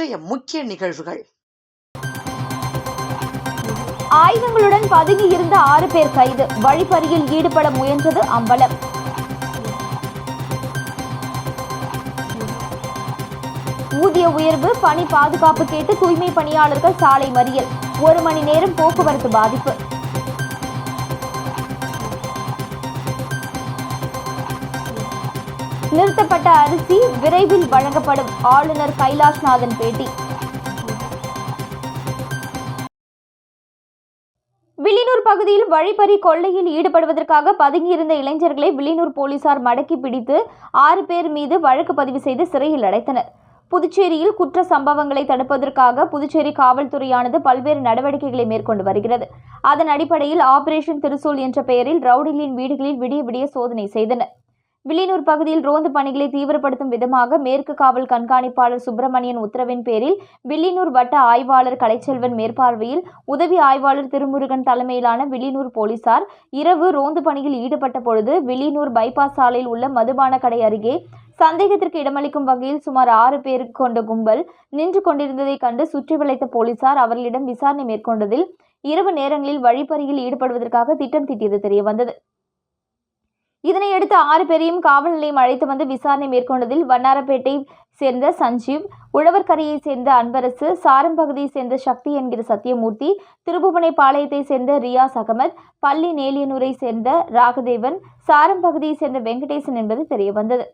இன்றைய முக்கிய நிகழ்வுகள். ஆயுதங்களுடன் பதுங்கி இருந்த ஆறு பேர் கைது. வழிப்பறியில் ஈடுபட முயன்றது அம்பலம். ஊதிய உயர்வு பணி பாதுகாப்பு கேட்டு தூய்மை பணியாளர்கள் சாலை மறியல். ஒரு மணி நேரம் போக்குவரத்து பாதிப்பு. நிறுத்தப்பட்ட அரிசி விரைவில் வழங்கப்படும் ஆளுநர் கைலாஷ்நாதன் பேட்டி. வில்லியனூர் பகுதியில் வழிப்பறி கொள்ளையில் ஈடுபடுவதற்காக பதுங்கியிருந்த இளைஞர்களை வில்லியனூர் போலீசார் மடக்கி பிடித்து ஆறு பேர் மீது வழக்கு பதிவு செய்து சிறையில் அடைத்தனர். புதுச்சேரியில் குற்ற சம்பவங்களை தடுப்பதற்காக புதுச்சேரி காவல்துறையானது பல்வேறு நடவடிக்கைகளை மேற்கொண்டு வருகிறது. அதன் அடிப்படையில் ஆபரேஷன் திருசூல் என்ற பெயரில் ரவுடிகளின் வீடுகளில் விடிய விடிய சோதனை செய்தனர். வில்லியனூர் பகுதியில் ரோந்து பணிகளை தீவிரப்படுத்தும் விதமாக மேற்கு காவல் கண்காணிப்பாளர் சுப்பிரமணியன் உத்தரவின் பேரில் வில்லியனூர் வட்ட ஆய்வாளர் கலைச்செல்வன் மேற்பார்வையில் உதவி ஆய்வாளர் திருமுருகன் தலைமையிலான வில்லியனூர் போலீசார் இரவு ரோந்து பணியில் ஈடுபட்ட பொழுது வில்லியனூர் பைபாஸ் சாலையில் உள்ள மதுபான கடை அருகே சந்தேகத்திற்கு இடமளிக்கும் வகையில் சுமார் ஆறு பேர் கொண்ட கும்பல் நின்று கொண்டிருந்ததை கண்டு சுற்றி வளைத்த போலீசார் அவர்களிடம் விசாரணை மேற்கொண்டதில் இரவு நேரங்களில் வழிப்பறியில் ஈடுபடுவதற்காக திட்டம் தீட்டியது தெரியவந்தது. இதனையடுத்து ஆறு பேரையும் காவல் நிலையம் அழைத்து வந்து விசாரணை மேற்கொண்டதில் வண்ணாரப்பேட்டை சேர்ந்த சஞ்சீவ் உழவர்கரையை சேர்ந்த அன்பரசு சாரம் பகுதியை சேர்ந்த சக்தி என்கிற சத்தியமூர்த்தி திருபுவனை பாளையத்தை சேர்ந்த ரியாஸ் அகமத் பள்ளி நேலியனூரை சேர்ந்த ராகதேவன் சாரம் பகுதியை சேர்ந்த வெங்கடேசன் என்பது தெரியவந்தது.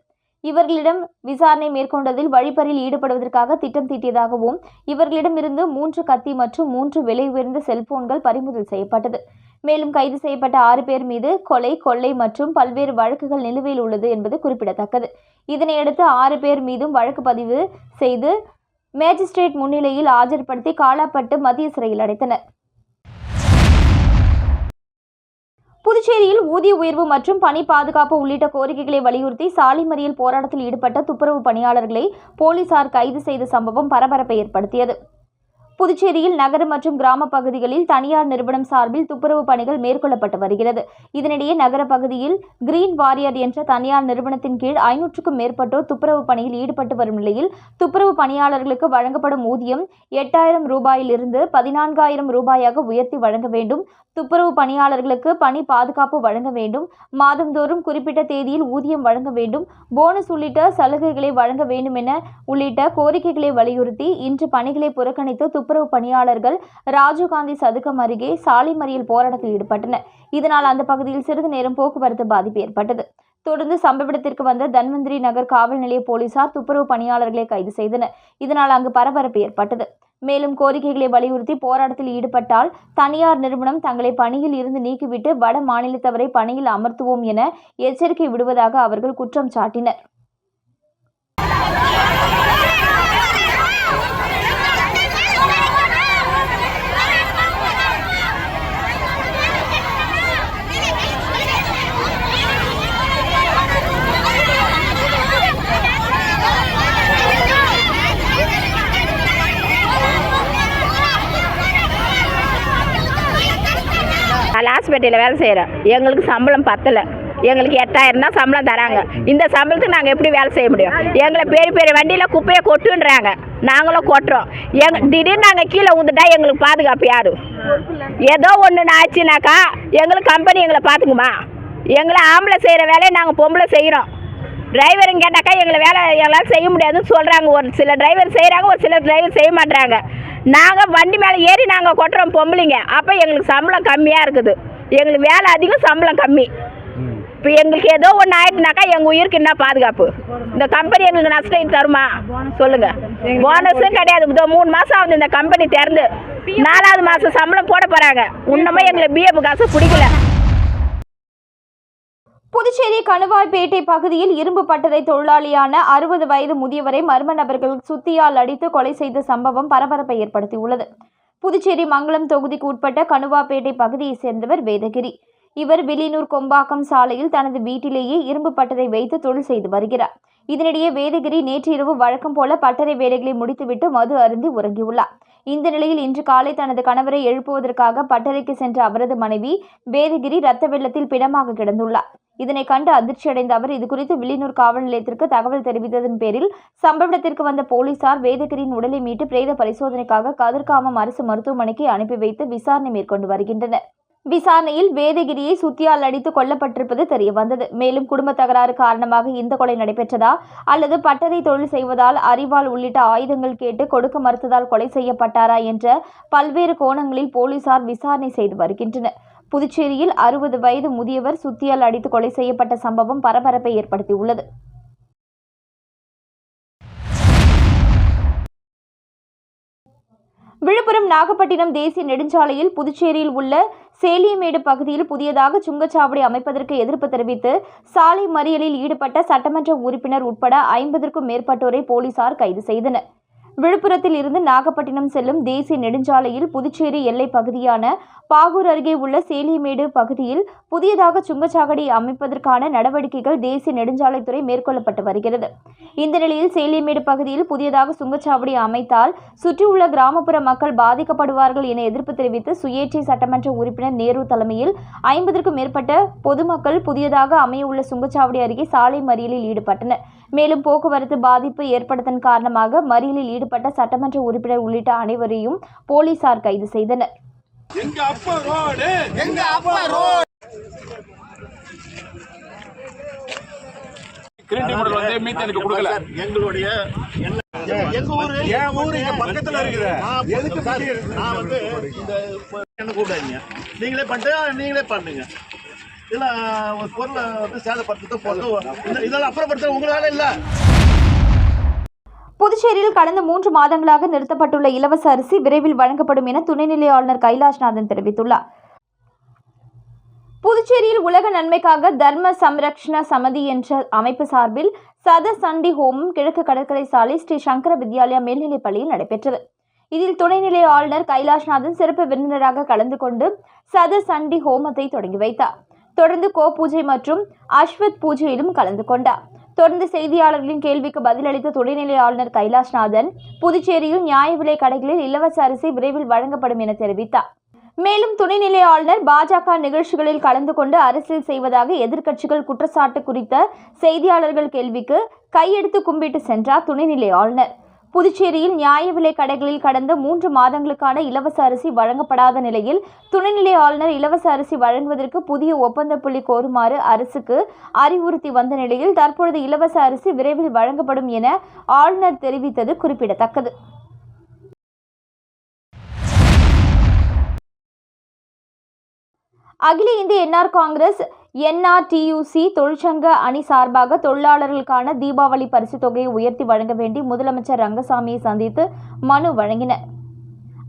இவர்களிடம் விசாரணை மேற்கொண்டதில் வழிப்பறியில் ஈடுபடுவதற்காக திட்டம் தீட்டியதாகவும் இவர்களிடமிருந்து மூன்று கத்தி மற்றும் மூன்று விலை உயர்ந்த செல்போன்கள் பறிமுதல் செய்யப்பட்டது. மேலும் கைது செய்யப்பட்ட ஆறு பேர் மீது கொலை கொள்ளை மற்றும் பல்வேறு வழக்குகள் நிலுவையில் உள்ளது என்பது குறிப்பிடத்தக்கது. இதனையடுத்து ஆறு பேர் மீதும் வழக்கு பதிவு செய்து மேஜிஸ்ட்ரேட் முன்னிலையில் ஆஜர்படுத்தி காலாப்பட்டு மத்திய சிறையில் அடைத்தனர். புதுச்சேரியில் ஊதிய உயர்வு மற்றும் பணி பாதுகாப்பு உள்ளிட்ட கோரிக்கைகளை வலியுறுத்தி சாலை மறியல் போராட்டத்தில் ஈடுபட்ட துப்புரவு பணியாளர்களை போலீசார் கைது செய்த சம்பவம் பரபரப்பை ஏற்படுத்தியது. புதுச்சேரியில் நகர மற்றும் கிராம பகுதிகளில் தனியார் நிறுவனம் சார்பில் துப்புரவு பணிகள் மேற்கொள்ளப்பட்டு வருகிறது. இதனிடையே நகர பகுதியில் கிரீன் வாரியர் என்ற தனியார் நிறுவனத்தின் கீழ் ஐநூற்றுக்கும் மேற்பட்டோர் துப்புரவு பணியில் ஈடுபட்டு வரும் நிலையில் துப்புரவு பணியாளர்களுக்கு வழங்கப்படும் ஊதியம் எட்டாயிரம் ரூபாயிலிருந்து பதினான்காயிரம் ரூபாயாக உயர்த்தி வழங்க வேண்டும். துப்புரவு பணியாளர்களுக்கு பணி பாதுகாப்பு வழங்க வேண்டும். மாதந்தோறும் குறிப்பிட்ட தேதியில் ஊதியம் வழங்க வேண்டும். போனஸ் உள்ளிட்ட சலுகைகளை வழங்க வேண்டும் என உள்ளிட்ட கோரிக்கைகளை வலியுறுத்தி இன்று பணிகளை புறக்கணித்து துப்புரவு பணியாளர்கள் ராஜீவ்காந்தி சதுக்கம் அருகே சாலை மறியல் போராட்டத்தில் ஈடுபட்டனர். இதனால் அந்த பகுதியில் சிறிது நேரம் போக்குவரத்து பாதிப்பு ஏற்பட்டது. தொடர்ந்து சம்பவ இடத்திற்கு வந்த தன்வந்திரி நகர் காவல் நிலைய போலீசார் துப்புரவு பணியாளர்களை கைது செய்தனர். இதனால் அங்கு பரபரப்பு ஏற்பட்டது. மேலும் கோரிக்கைகளை வலியுறுத்தி போராட்டத்தில் ஈடுபட்டால் தனியார் நிறுவனம் தங்களை பணியில் இருந்து நீக்கிவிட்டு வட மாநிலத்தவரை பணியில் அமர்த்துவோம் என எச்சரிக்கை விடுவதாக அவர்கள் குற்றம் சாட்டினர். லாஸ்பேட்டையில் வேலை செய்கிறோம் எங்களுக்கு சம்பளம் பத்தலை. எங்களுக்கு எட்டாயிரம் தான் சம்பளம் தராங்க. இந்த சம்பளத்துக்கு நாங்கள் எப்படி வேலை செய்ய முடியும்? எங்களை பெரிய பெரிய வண்டியில் குப்பையை கொட்டுன்றாங்க. நாங்களும் கொட்டுறோம். எங் திடீர்னு நாங்கள் கீழே விழுந்துட்டா எங்களுக்கு பாதுகாப்பு யார்? ஏதோ ஒன்று ஆச்சுனாக்கா எங்களுக்கு கம்பெனி எங்களை பார்த்துக்குமா எங்களை ஆம்பளை செய்கிற வேலையை நாங்கள் பொம்பளை செய்கிறோம் டிரைவருங்க கேட்டாக்கா எங்களை வேலை எங்களால் செய்ய முடியாதுன்னு சொல்கிறாங்க ஒரு சில டிரைவர் செய்கிறாங்க ஒரு சில டிரைவர் செய்ய மாட்டுறாங்க நாங்கள் வண்டி மேலே ஏறி நாங்கள் கொட்டுறோம் பொம்பளைங்க. அப்போ எங்களுக்கு சம்பளம் கம்மியாக இருக்குது. எங்களுக்கு வேலை அதிகம் சம்பளம் கம்மி. இப்போ எங்களுக்கு ஏதோ ஒன்று ஆயிட்டுனாக்கா எங்கள் உயிருக்கு என்ன பாதுகாப்பு. இந்த கம்பெனி எங்களுக்கு நஷ்டம் தருமா? சொல்லுங்க. போனஸும் கிடையாது. இதோ மூணு மாதம் ஆகுது. இந்த கம்பெனி திறந்து நாலாவது மாதம் சம்பளம் போட போகிறாங்க இன்னுமே எங்களுக்கு பிஎஃப் காசு பிடிக்கல. புதுச்சேரி கணுவாய்பேட்டை பகுதியில் இரும்பு பட்டறை தொழிலாளியான அறுபது வயது முதியவரை மர்ம நபர்கள் சுத்தியால் அடித்து கொலை செய்த சம்பவம் பரபரப்பை ஏற்படுத்தியுள்ளது. புதுச்சேரி மங்களம் தொகுதிக்கு உட்பட்ட கணுவாப்பேட்டை பகுதியைச் சேர்ந்தவர் வேதகிரி. இவர் வில்லியனூர் கொம்பாக்கம் சாலையில் தனது வீட்டிலேயே இரும்பு பட்டறை வைத்து தொழில் செய்து வருகிறார். இதனிடையே வேதகிரி நேற்று இரவு வழக்கம் போல பட்டறை வேலைகளை முடித்துவிட்டு மது அருந்தி உறங்கியுள்ளார். இந்த நிலையில் இன்று காலை தனது கணவரை எழுப்புவதற்காக பட்டறைக்கு சென்ற அவரது மனைவி வேதகிரி இரத்த வெள்ளத்தில் பிணமாக கிடந்துள்ளார். இதனை கண்டு அதிர்ச்சியடைந்த அவர் இதுகுறித்து வில்லியனூர் காவல் நிலையத்திற்கு தகவல் தெரிவித்ததன் பேரில் சம்பவ இடத்திற்கு வந்த போலீசார் வேதகிரியின் உடலை மீட்டு பிரேத பரிசோதனைக்காக கதிர்காமம் அரசு மருத்துவமனைக்கு அனுப்பி வைத்து விசாரணை மேற்கொண்டு வருகின்றனர். விசாரணையில் வேதகிரியை சுத்தியால் அடித்து கொல்லப்பட்டிருப்பது தெரியவந்தது. மேலும் குடும்ப தகராறு காரணமாக இந்த கொலை நடைபெற்றதா அல்லது பட்டறை தொழில் செய்வதால் அறிவால் உள்ளிட்ட ஆயுதங்கள் கேட்டு கொடுக்க மறுத்ததால் கொலை செய்யப்பட்டாரா என்ற பல்வேறு கோணங்களில் போலீசார் விசாரணை செய்து வருகின்றனர். புதுச்சேரியில் அறுபது வயது முதியவர் சுத்தியால் அடித்து கொலை செய்யப்பட்ட சம்பவம் பரபரப்பை ஏற்படுத்தியுள்ளது. விழுப்புரம் நாகப்பட்டினம் தேசிய நெடுஞ்சாலையில் புதுச்சேரியில் உள்ள சேலியமேடு பகுதியில் புதியதாக சுங்கச்சாவடி அமைப்பதற்கு எதிர்ப்பு தெரிவித்து சாலை மறியலில் ஈடுபட்ட சட்டமன்ற உறுப்பினர் உட்பட ஐம்பதற்கும் மேற்பட்டோரை போலீசார் கைது செய்தனர். விழுப்புரத்தில் இருந்து நாகப்பட்டினம் செல்லும் தேசிய நெடுஞ்சாலையில் புதுச்சேரி எல்லை பகுதியான பாகூர் அருகே உள்ள சேலியமேடு பகுதியில் புதியதாக சுங்கச்சாவடி அமைப்பதற்கான நடவடிக்கைகள் தேசிய நெடுஞ்சாலைத்துறை மேற்கொள்ளப்பட்டு வருகிறது. இந்த நிலையில் சேலியமேடு பகுதியில் புதியதாக சுங்கச்சாவடி அமைத்தால் சுற்றியுள்ள கிராமப்புற மக்கள் பாதிக்கப்படுவார்கள் என எதிர்ப்பு தெரிவித்து சுயேட்சை சட்டமன்ற உறுப்பினர் நேரு தலைமையில் ஐம்பதற்கும் மேற்பட்ட பொதுமக்கள் புதியதாக அமையவுள்ள சுங்கச்சாவடி அருகே சாலை மறியலில் ஈடுபட்டனர். மேலும் போக்குவரத்து பாதிப்பு ஏற்பட்டதன் காரணமாக மறியலில் ஈடுபட்ட சட்டமன்ற உறுப்பினர் உள்ளிட்ட அனைவரையும் போலீசார் கைது செய்தனர். எங்க அப்பா ரோடு. எங்க அப்பா ரோடு. கிரீட்டி மாடல் வந்து மீத்தனுக்கு கொடுக்கல. எங்களுடைய என்ன- எங்க ஊரு? என் ஊரு இங்க பக்கத்துல இருக்குது. நான் எதுக்கு சார், பண்ணி- நான் வந்து இந்த என்ன கூப்பிடாதீங்க. நீங்களே பண்ணிட்டு நீங்களே பண்ணுங்க. இல்லை ஒரு பொருளை வந்து சேதப்படுத்த போட்டு இதெல்லாம் அப்புறப்படுத்த உங்களால இல்லை. புதுச்சேரியில் கடந்த மூன்று மாதங்களாக நிறுத்தப்பட்டுள்ள இலவச அரிசி விரைவில் வழங்கப்படும் என துணைநிலை ஆளுநர் கைலாஷ்நாதன் தெரிவித்துள்ளார். புதுச்சேரியில் உலக நன்மைக்காக தர்ம சம்ரக்ஷண சமதி என்ற அமைப்பு சார்பில் சத சண்டி ஹோமம் கிழக்கு கடற்கரை சாலை ஸ்ரீ சங்கர வித்யாலயா மேல்நிலைப் பள்ளியில் நடைபெற்றது. இதில் துணைநிலை ஆளுநர் கைலாஷ்நாதன் சிறப்பு விருந்தினராக கலந்து கொண்டு சத சண்டி ஹோமத்தை தொடங்கி வைத்தார். தொடர்ந்து கோ பூஜை மற்றும் அஸ்வத் பூஜையிலும் கலந்து கொண்டார். தொடர்ந்து செய்தியாளர்களின் கேள்விக்கு பதிலளித்த துணைநிலை ஆளுநர் கைலாஷ்நாதன் புதுச்சேரியில் நியாய விலை கடைகளில் இலவச அரிசி விரைவில் வழங்கப்படும் என தெரிவித்தார். மேலும் துணைநிலை ஆளுநர் பாஜக நிகழ்ச்சிகளில் கலந்து கொண்டு அரசியல் செய்வதாக எதிர்க்கட்சிகள் குற்றச்சாட்டு குறித்த செய்தியாளர்கள் கேள்விக்கு கையெடுத்து கும்பிட்டு சென்றார் துணைநிலை ஆளுநர். புதுச்சேரியில் நியாய விலை கடைகளில் கடந்த மூன்று மாதங்களுக்கான இலவச அரிசி வழங்கப்படாத நிலையில் துணைநிலை ஆளுநர் இலவச அரிசி வழங்குவதற்கு புதிய ஒப்பந்த புள்ளி கோருமாறு அரசுக்கு அறிவுறுத்தி வந்த நிலையில் தற்பொழுது இலவச அரிசி விரைவில் வழங்கப்படும் என ஆளுநர் தெரிவித்தது குறிப்பிடத்தக்கது. அகில இந்திய என்ஆர் காங்கிரஸ் என்ஆர்டியூசி தொழிற்சங்க அணி சார்பாக தொழிலாளர்களுக்கான தீபாவளி பரிசுத் தொகையை உயர்த்தி வழங்க வேண்டி முதலமைச்சர் ரங்கசாமியை சந்தித்து மனு வழங்கினர்.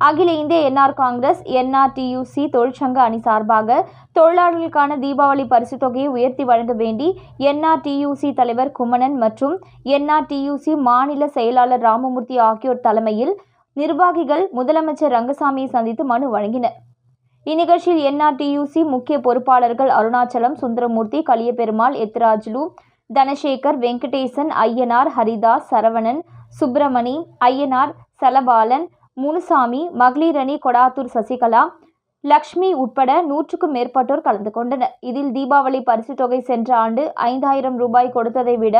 அகில இந்திய என்ஆர் காங்கிரஸ் என்ஆர்டியூசி தொழிற்சங்க அணி சார்பாக தொழிலாளர்களுக்கான தீபாவளி பரிசுத் தொகையை உயர்த்தி வழங்க வேண்டி என்ஆர்டியூசி தலைவர் குமணன் மற்றும் என்ஆர்டியூசி மாநில செயலாளர் ராமமூர்த்தி ஆகியோர் தலைமையில் நிர்வாகிகள் முதலமைச்சர் ரங்கசாமியை சந்தித்து மனு வழங்கினர். இந்நிகழ்ச்சியில் என்ஆர்டியூசி முக்கிய பொறுப்பாளர்கள் அருணாச்சலம் சுந்தரமூர்த்தி கலியபெருமாள் எத்ராஜ்லு தனசேகர் வெங்கடேசன் ஐயனார் ஹரிதாஸ் சரவணன் சுப்பிரமணி ஐயனார் சலபாலன் முனுசாமி மகளிரணி கொடாத்தூர் சசிகலா லக்ஷ்மி உட்பட நூற்றுக்கும் மேற்பட்டோர் கலந்து கொண்டனர். இதில் தீபாவளி பரிசு தொகை சென்ற ஆண்டு ஐந்தாயிரம் ரூபாய் கொடுத்ததை விட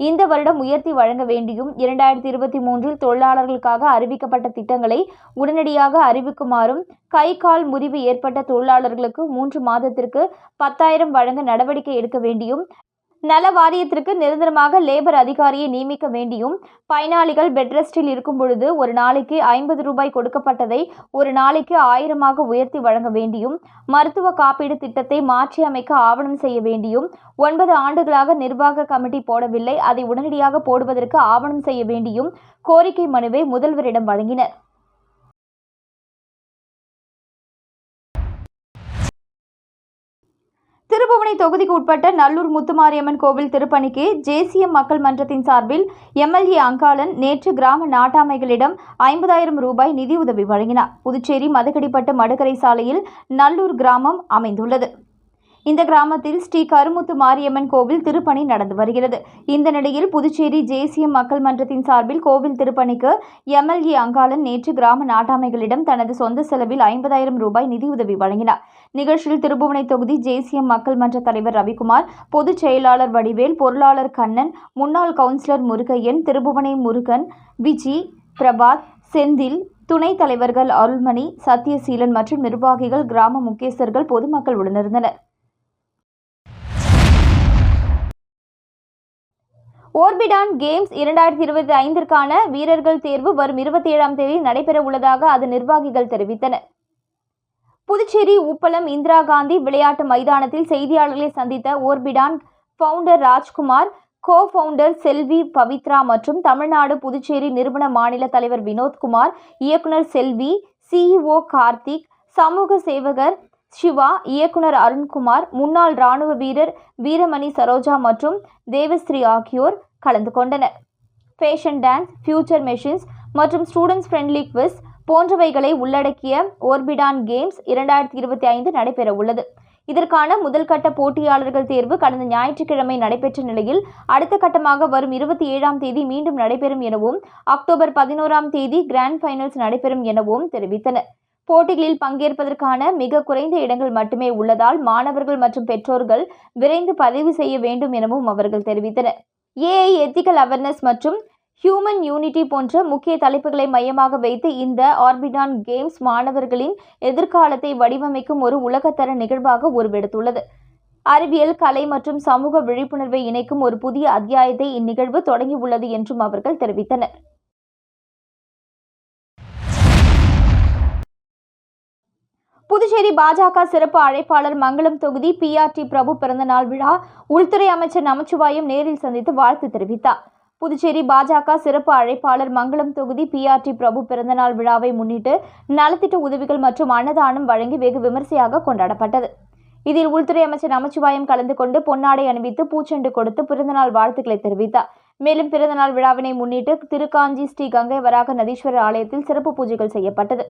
இந்த வருடம் உயர்த்தி வழங்க வேண்டியும் இரண்டாயிரத்தி இருபத்தி மூன்றில் தொழிலாளர்களுக்காக அறிவிக்கப்பட்ட திட்டங்களை உடனடியாக அறிவிக்குமாறும் கை கால் முறிவு ஏற்பட்ட தொழிலாளர்களுக்கு மூன்று மாதத்திற்கு பத்தாயிரம் வழங்க நடவடிக்கை எடுக்க வேண்டியும் நல வாரியத்திற்கு நிரந்தரமாக லேபர் அதிகாரியை நியமிக்க வேண்டியும் பயனாளிகள் பெட்ரெஸ்டில் இருக்கும் பொழுது ஒரு நாளைக்கு ஐம்பது ரூபாய் கொடுக்கப்பட்டதை ஒரு நாளைக்கு ஆயிரமாக உயர்த்தி வழங்க வேண்டியும் மருத்துவ காப்பீடு திட்டத்தை மாற்றி அமைக்க ஆவணம் செய்ய வேண்டியும் ஒன்பது ஆண்டுகளாக நிர்வாக கமிட்டி போடவில்லை. அதை உடனடியாக போடுவதற்கு ஆவணம் செய்ய வேண்டியும் கோரிக்கை மனுவை முதல்வரிடம் வழங்கினர். திருபுவனை தொகுதிக்கு உட்பட்ட நல்லூர் முத்துமாரியம்மன் கோவில் திருப்பணிக்கு ஜேசிஎம் மக்கள் மன்றத்தின் சார்பில் எம்எல்ஏ அங்காளன் நேற்று கிராம நாட்டாமைகளிடம் ஐம்பதாயிரம் ரூபாய் நிதியுதவி வழங்கினார். புதுச்சேரி மதுக்கடிப்பட்டு மடுக்கரை சாலையில் நல்லூர் கிராமம் அமைந்துள்ளது. இந்த கிராமத்தில் ஸ்ரீ கருமுத்து மாரியம்மன் கோவில் திருப்பணி நடந்து வருகிறது. இந்த நிலையில் புதுச்சேரி ஜேசிஎம் மக்கள் மன்றத்தின் சார்பில் கோவில் திருப்பணிக்கு எம்எல்ஏ அங்காளன் நேற்று கிராம நாட்டாமைகளிடம் தனது சொந்த செலவில் ஐம்பதாயிரம் ரூபாய் நிதியுதவி வழங்கினார். நிகழ்ச்சியில் திருபுவனை தொகுதி ஜேசிஎம் மக்கள் மன்ற தலைவர் ரவிக்குமார் பொதுச் செயலாளர் வடிவேல் பொருளாளர் கண்ணன் முன்னாள் கவுன்சிலர் முருகையன் திருபுவனை முருகன் விஜி பிரபாத் செந்தில் துணைத் தலைவர்கள் அருள்மணி சத்யசீலன் மற்றும் நிர்வாகிகள் கிராம முக்கியஸ்தர்கள் பொதுமக்கள் உடனிருந்தனர். ஓர்பிடான் கேம்ஸ் இரண்டாயிரத்தி இருபத்தி ஐந்திற்கான வீரர்கள் தேர்வு வரும் இருபத்தி ஏழாம் தேதி நடைபெற உள்ளதாக அதன் நிர்வாகிகள் தெரிவித்தனர். புதுச்சேரி உப்பளம் இந்திரா காந்தி விளையாட்டு மைதானத்தில் செய்தியாளர்களை சந்தித்த Orbiton founder Rajkumar co founder Selvi Pavithra மற்றும் தமிழ்நாடு புதுச்சேரி நிறுவன மாநில தலைவர் வினோத்குமார் இயக்குனர் செல்வி சிஇஓ கார்த்திக் சமூக சேவகர் சிவா இயக்குனர் அருண்குமார் முன்னாள் ராணுவ வீரர் வீரமணி சரோஜா மற்றும் தேவஸ்ரீ ஆகியோர் கலந்து கொண்டனர். ஃபேஷன் டான்ஸ் ஃபியூச்சர் மெஷின்ஸ் மற்றும் ஸ்டூடெண்ட்ஸ் ஃப்ரெண்ட்லி குவிஸ் போன்றவைகளை உள்ளடக்கிய ஓர்பிடான் கேம்ஸ் இரண்டாயிரத்தி இருபத்தி ஐந்து நடைபெற உள்ளது இதற்கான முதல் கட்ட போட்டியாளர்கள் தேர்வு கடந்த ஞாயிற்றுக்கிழமை நடைபெற்ற நிலையில் அடுத்த கட்டமாக வரும் இருபத்தி ஏழாம் தேதி மீண்டும் நடைபெறும் எனவும் அக்டோபர் பதினோராம் தேதி கிராண்ட் ஃபைனல்ஸ் நடைபெறும் எனவும் தெரிவித்தனர். போட்டிகளில் பங்கேற்பதற்கான மிக குறைந்த இடங்கள் மட்டுமே உள்ளதால் மாணவர்கள் மற்றும் பெற்றோர்கள் விரைந்து பதிவு செய்ய வேண்டும் எனவும் அவர்கள் தெரிவித்தனர் ஏஐ எத்திக்கல் அவேர்னஸ் மற்றும் ஹியூமன் யூனிட்டி போன்ற முக்கிய தலைப்புகளை மையமாக வைத்து இந்த ஆர்பிடான் கேம்ஸ் மாணவர்களின் எதிர்காலத்தை வடிவமைக்கும் ஒரு உலகத்தர நிகழ்வாக உருவெடுத்துள்ளது. அறிவியல் கலை மற்றும் சமூக விழிப்புணர்வை இணைக்கும் ஒரு புதிய அத்தியாயத்தை இந்நிகழ்வு தொடங்கியுள்ளது என்றும் அவர்கள் தெரிவித்தனர். புதுச்சேரி பாஜக சிறப்பு அழைப்பாளர் மங்களம் தொகுதி பிஆர்டி பிரபு பிறந்தநாள் விழா உள்துறை அமைச்சர் நமச்சிவாயம் நேரில் சந்தித்து வாழ்த்து தெரிவித்தார். புதுச்சேரி பாஜக சிறப்பு அழைப்பாளர் மங்களம் தொகுதி பிஆர்டி பிரபு பிறந்தநாள் விழாவை முன்னிட்டு நலத்திட்ட உதவிகள் மற்றும் அன்னதானம் வழங்கி வெகு விமர்சையாக கொண்டாடப்பட்டது. இதில் உள்துறை அமைச்சர் நமச்சிவாயம் கலந்து கொண்டு பொன்னாடை அணிவித்து பூச்செண்டு கொடுத்து பிறந்தநாள் வாழ்த்துக்களை தெரிவித்தார். மேலும் பிறந்தநாள் விழாவினை முன்னிட்டு திருக்காஞ்சி ஸ்ரீ கங்கை வராக நதீஸ்வரர் ஆலயத்தில் சிறப்பு பூஜைகள் செய்யப்பட்டது.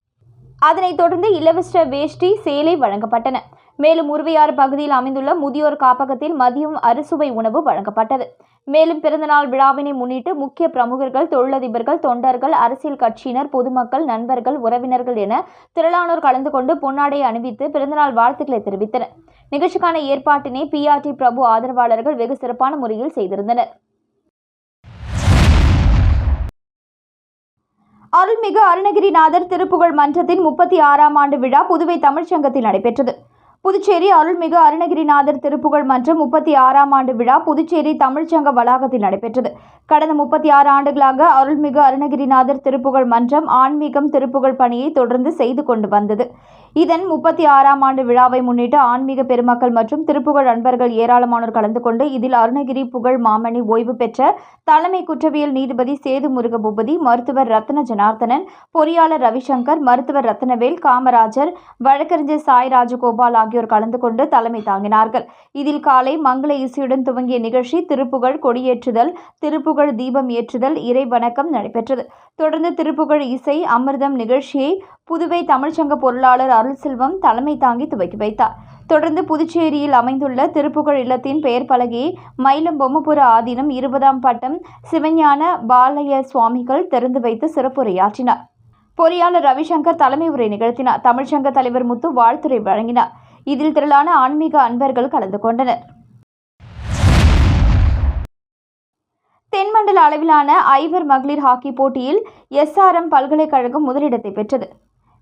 அதனைத் தொடர்ந்து இலவச வேஷ்டி சேலை வழங்கப்பட்டன. மேலும் உருவையாறு பகுதியில் அமைந்துள்ள முதியோர் காப்பகத்தில் மதியம் அறுசுவை உணவு வழங்கப்பட்டது. மேலும் பிறந்தநாள் விழாவினை முன்னிட்டு முக்கிய பிரமுகர்கள் தொழிலதிபர்கள் தொண்டர்கள் அரசியல் கட்சியினர் பொதுமக்கள் நண்பர்கள் உறவினர்கள் என திரளானோர் கலந்து கொண்டு பொன்னாடை அணிவித்து பிறந்தநாள் வாழ்த்துக்களை தெரிவித்தனர். நிகழ்ச்சிக்கான ஏற்பாட்டினை பிஆர்டி பிரபு ஆதரவாளர்கள் வெகு சிறப்பான முறையில் செய்திருந்தனர். அருள்மிகு அருணகிரிநாதர் திருப்புகழ் மன்றத்தின் முப்பத்தி ஆறாம் ஆண்டு விழா புதுவை தமிழ்ச்சங்கத்தில் நடைபெற்றது. புதுச்சேரி அருள்மிகு அருணகிரிநாதர் திருப்புகழ் மன்றம் முப்பத்தி ஆறாம் ஆண்டு விழா புதுச்சேரி தமிழ்ச்சங்க வளாகத்தில் நடைபெற்றது. கடந்த முப்பத்தி ஆறு ஆண்டுகளாக அருள்மிகு அருணகிரிநாதர் திருப்புகழ் மன்றம் ஆன்மீகம் திருப்புகழ் பணியை தொடர்ந்து செய்து கொண்டு வந்தது. இதன் முப்பத்தி ஆறாம் ஆண்டு விழாவை முன்னிட்டு ஆன்மீக பெருமக்கள் மற்றும் திருப்புகழ் அன்பர்கள் ஏராளமானோர் கலந்து கொண்டு இதில் அருணகிரி புகழ் மாமணி ஓய்வு பெற்ற தலைமை குற்றவியல் நீதிபதி சேது முருகபூபதி மருத்துவர் ரத்ன ஜனார்த்தனன் பொறியாளர் ரவிசங்கர் மருத்துவர் ரத்னவேல் காமராஜர் வழக்கறிஞர் சாய் ராஜகோபால் ஆகியோர் கலந்து கொண்டு தலைமை தாங்கினார்கள். இதில் காலை மங்கள இசையுடன் துவங்கிய நிகழ்ச்சி திருப்புகழ் கொடியேற்றுதல் திருப்புகழ் தீபம் ஏற்றுதல் இறை வணக்கம் நடைபெற்றது. தொடர்ந்து திருப்புகழ் இசை அமிர்தம் நிகழ்ச்சியை புதுவை தமிழ்ச்சங்க பொருளாளர் அருள்செல்வம் தலைமை தாங்கி துவக்கி வைத்தார். தொடர்ந்து புதுச்சேரியில் அமைந்துள்ள திருப்புகழ் இல்லத்தின் பெயர் பலகையை மயிலம் பொம்மபுர ஆதீனம் இருபதாம் பட்டம் சிவஞான பாலய சுவாமிகள் திறந்து வைத்து சிறப்புரையாற்றினார். பொறியாளர் ரவிசங்கர் தலைமை உரை நிகழ்த்தினார். தமிழ்ச்சங்க தலைவர் முத்து வாழ்த்துரை வழங்கினார். இதில் திரளான ஆன்மீக அன்பர்கள் கலந்து கொண்டனர். தென்மண்டல அளவிலான ஐவர் மகளிர் ஹாக்கி போட்டியில் எஸ்ஆர்எம் பல்கலைக்கழகம் முதலிடத்தை பெற்றது.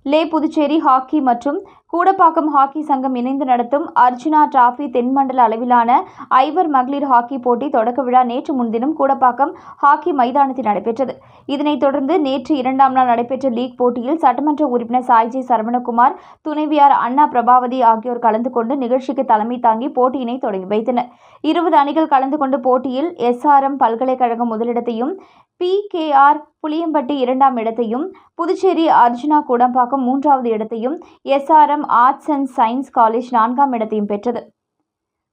லே புதுச்சேரி ஹாக்கி மற்றும் கூடப்பாக்கம் ஹாக்கி சங்கம் இணைந்து நடத்தும் அர்ஜுனா டிராஃபி தென்மண்டல அளவிலான ஐவர் மகளிர் ஹாக்கி போட்டி தொடக்க விழா நேற்று முன்தினம் கூடப்பாக்கம் ஹாக்கி மைதானத்தில் நடைபெற்றது. இதனைத் தொடர்ந்து நேற்று இரண்டாம் நாள் நடைபெற்ற லீக் போட்டியில் சட்டமன்ற உறுப்பினர் சாய்ஜி சரவணகுமார் துணைவியார் அண்ணா பிரபாவதி ஆகியோர் கலந்து கொண்டு நிகழ்ச்சிக்கு தலைமை தாங்கி போட்டியினை தொடங்கி வைத்தனர். இருபது அணிகள் கலந்து கொண்ட போட்டியில் எஸ்ஆர்எம் பல்கலைக்கழகம் முதலிடத்தையும் பிகேஆர் புளியம்பட்டி இரண்டாம் இடத்தையும் புதுச்சேரி அர்ஜுனா கூடம்பாக்கம் மூன்றாவது இடத்தையும் SRM arts and science college நான்காம் இடத்தையும் பெற்றது.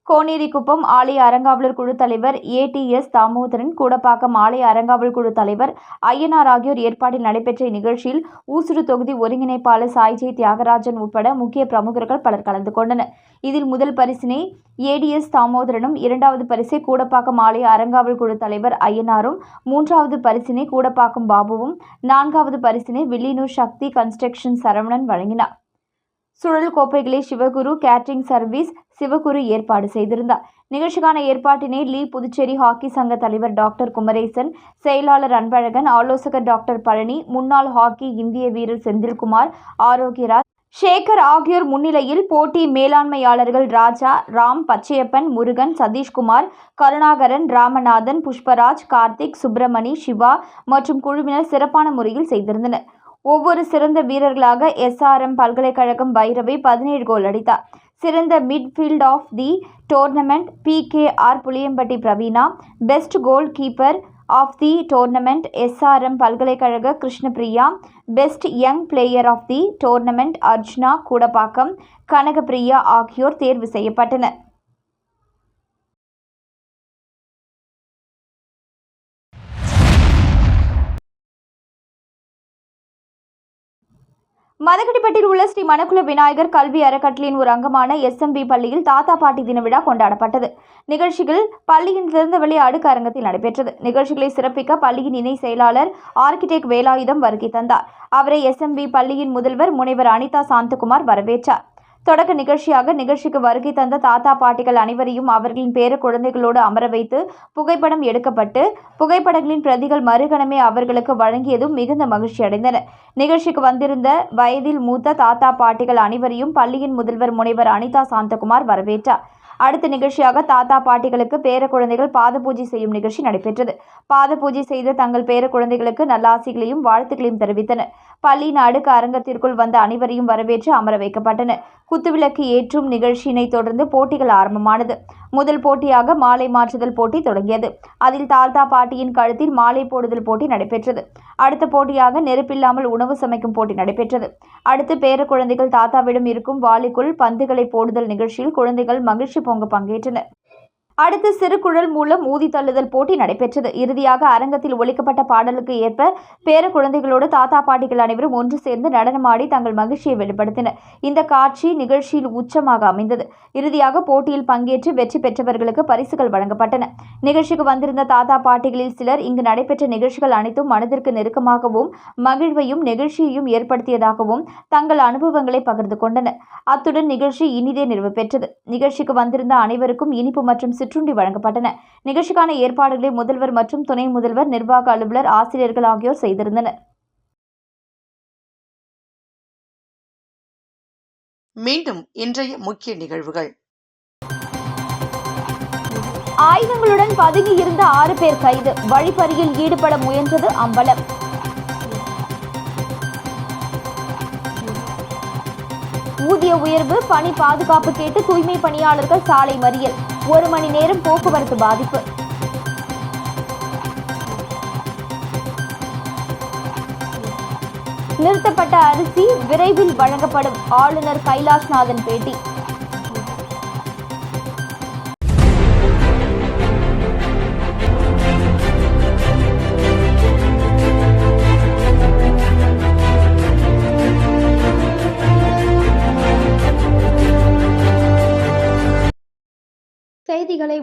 கோனேரிக்குப்பம் ஆலய அறங்காவலர் குழு தலைவர் ஏடிஎஸ் தாமோதரன் கூடப்பாக்கம் ஆலய அறங்காவல் குழு தலைவர் ஐயனார் ஆகியோர் ஏற்பாட்டில் நடைபெற்ற இந்நிகழ்ச்சியில் ஊசுடு தொகுதி ஒருங்கிணைப்பாளர் சாய்ஜே தியாகராஜன் உட்பட முக்கிய பிரமுகர்கள் பலர் கலந்து கொண்டனர். இதில் முதல் பரிசினை ஏடிஎஸ் தாமோதரனும் இரண்டாவது பரிசை கூடப்பாக்கம் ஆலய அறங்காவல் குழு தலைவர் ஐயனாரும் மூன்றாவது பரிசினை கூடப்பாக்கம் பாபுவும் நான்காவது பரிசினை வில்லியனூர் சக்தி கன்ஸ்ட்ரக்ஷன் சரவணன் வழங்கினார். சுழல் கோப்பைகளை சிவகுரு கேட்டரிங் சர்வீஸ் சிவகுரு ஏற்பாடு செய்திருந்தார். நிகழ்ச்சிக்கான ஏற்பாட்டினை லீ புதுச்சேரி ஹாக்கி சங்க தலைவர் டாக்டர் குமரேசன் செயலாளர் அன்பழகன் ஆலோசகர் டாக்டர் பழனி முன்னாள் ஹாக்கி இந்திய வீரர் செந்தில்குமார் ஆரோக்கியராஜ் சேகர் ஆகியோர் முன்னிலையில் போட்டி மேலாண்மையாளர்கள் ராஜா ராம் பச்சையப்பன் முருகன் சதீஷ்குமார் கருணாகரன் ராமநாதன் புஷ்பராஜ் கார்த்திக் சுப்பிரமணி சிவா மற்றும் குழுவினர் சிறப்பான முறையில் செய்திருந்தனர். ஒவ்வொரு சிறந்த வீரர்களாக எஸ்ஆர்எம் பல்கலைக்கழகம் பைரவை பதினேழு கோல் அடித்தார். சிறந்த midfield of the tournament P K R Puliyampatti Praveena best goalkeeper of the tournament SRM பல்கலைக்கழக Krishnapriya best young player of the tournament Arjuna Koodappakkam Kanagapriya ஆகியோர் தேர்வு செய்யப்பட்டனர். மதகடிப்பட்டில் உள்ள ஸ்ரீ மணக்குல விநாயகர் கல்வி அறக்கட்டளையின் ஒரு அங்கமான எஸ்எம்பி பள்ளியில் தாத்தா பாட்டி தின விழா கொண்டாடப்பட்டது. நிகழ்ச்சிகள் பள்ளியின் திறந்தவெளி அடுக்கு அரங்கத்தில் நடைபெற்றது. நிகழ்ச்சிகளை சிறப்பிக்க பள்ளியின் இணை செயலாளர் ஆர்கிடெக்ட் வேலாயுதம் வருகை தந்தார். அவரை எஸ்எம்பி பள்ளியின் முதல்வர் முனைவர் அனிதா சாந்தகுமார் வரவேற்றார். தொடக்க நிகழ்ச்சியாக நிகழ்ச்சிக்கு வருகை தந்த தாத்தா பாட்டிகள் அனைவரையும் அவர்களின் பேர குழந்தைகளோடு அமர வைத்து புகைப்படம் எடுக்கப்பட்டு புகைப்படங்களின் பிரதிகள் மறுகணமே அவர்களுக்கு வழங்கியதும் மிகுந்த மகிழ்ச்சி அடைந்தனர் நிகழ்ச்சிக்கு வந்திருந்த வயதில் மூத்த தாத்தா பாட்டிகள் அனைவரையும் பள்ளியின் முதல்வர் முனைவர் அனிதா சாந்தகுமார் வரவேற்றார். அடுத்த நிகழ்ச்சியாக தாத்தா பாட்டிகளுக்கு பேர குழந்தைகள் பாத பூஜை செய்யும் நிகழ்ச்சி நடைபெற்றது. பாத பூஜை செய்த தங்கள் பேர குழந்தைகளுக்கு நல்லாசிகளையும் வாழ்த்துக்களையும் தெரிவித்தனர். பள்ளி நாடுக்கு அரங்கத்திற்குள் வந்த அனைவரையும் வரவேற்று அமர வைக்கப்பட்டனர். குத்துவிளக்கு ஏற்றும் நிகழ்ச்சியினை தொடர்ந்து போட்டிகள் ஆரம்பமானது. முதல் போட்டியாக மாலை மாற்றுதல் போட்டி தொடங்கியது. அதில் தாத்தா பாட்டியின் கழுத்தில் மாலை போடுதல் போட்டி நடைபெற்றது. அடுத்த போட்டியாக நெருப்பில்லாமல் உணவு சமைக்கும் போட்டி நடைபெற்றது. அடுத்து பேர குழந்தைகள் தாத்தாவிடம் இருக்கும் வாளிக்குள் பந்துகளை போடுதல் நிகழ்ச்சியில் குழந்தைகள் மகிழ்ச்சி பொங்க பங்கேற்றனர். அடுத்து சிறுகுழல் மூலம் ஊதி தள்ளுதல் போட்டி நடைபெற்றது. இறுதியாக அரங்கத்தில் ஒழிக்கப்பட்ட பாடலுக்கு ஏற்ப பேர குழந்தைகளோடு தாத்தா பாட்டிகள் அனைவரும் ஒன்று சேர்ந்து நடனமாடி தங்கள் மகிழ்ச்சியை வெளிப்படுத்தினர். இந்த காட்சி நிகழ்ச்சியில் உச்சமாக அமைந்தது. இறுதியாக போட்டியில் பங்கேற்று வெற்றி பெற்றவர்களுக்கு பரிசுகள் வழங்கப்பட்டன. நிகழ்ச்சிக்கு வந்திருந்த தாத்தா பாட்டிகளில் சிலர் இங்கு நடைபெற்ற நிகழ்ச்சிகள் அனைத்தும் மனதிற்கு நெருக்கமாகவும் மகிழ்வையும் நெகிழ்ச்சியையும் ஏற்படுத்தியதாகவும் தங்கள் அனுபவங்களை பகிர்ந்து கொண்டனர். அத்துடன் நிகழ்ச்சி இனிதே நிறைவு பெற்றது. நிகழ்ச்சிக்கு வந்திருந்த அனைவருக்கும் இனிப்பு மற்றும் சிற்றுண்டி வழங்கப்பட்டன. நிகழ்ச்சிக்கான ஏற்பாடுகளை முதல்வர் மற்றும் துணை முதல்வர் நிர்வாக அலுவலர் ஆசிரியர்கள் ஆகியோர் செய்திருந்தனர். மீண்டும் இன்றைய முக்கிய நிகழ்வுகள். ஆயுதங்களுடன் பதுங்கி இருந்த ஆறு பேர் கைது. வழிப்பறியில் ஈடுபட முயன்றது அம்பலம். ஊதிய உயர்வு பணி பாதுகாப்பு கேட்டு தூய்மை பணியாளர்கள் சாலை மறியல். ஒரு மணி நேரம் போக்குவரத்து பாதிப்பு. நிறுத்தப்பட்ட அரிசி விரைவில் வழங்கப்படும். ஆளுநர் கைலாஷ்நாதன் பேட்டி.